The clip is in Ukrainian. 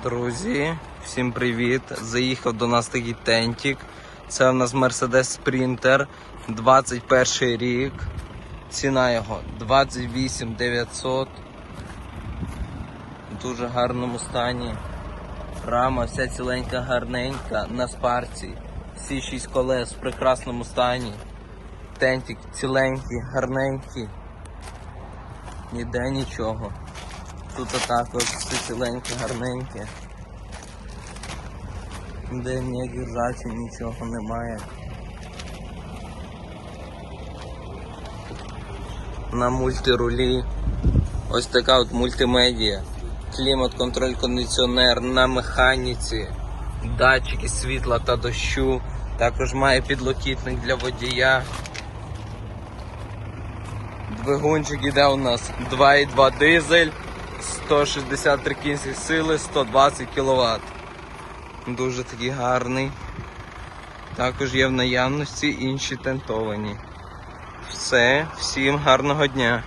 Друзі, всім привіт! Заїхав до нас такий тентик. Це у нас Mercedes Sprinter 21 рік. Ціна його 28 900. В дуже гарному стані. Рама вся ціленька, гарненька, на спарці. Всі шість колес в прекрасному стані. Тентик ціленький, гарненький. Ніде нічого. Тут також все ціленьке, гарненьке. Де ніяких ржачів, нічого немає. На мультирулі. Ось така от мультимедія. Клімат, контроль, кондиціонер на механіці, датчики світла та дощу. Також має підлокітник для водія. Двигунчик іде у нас 2,2 дизель, 163 кінці сили, 120 кВт. Дуже такий гарний. Також є в наявності інші тентовані. Все, всім гарного дня.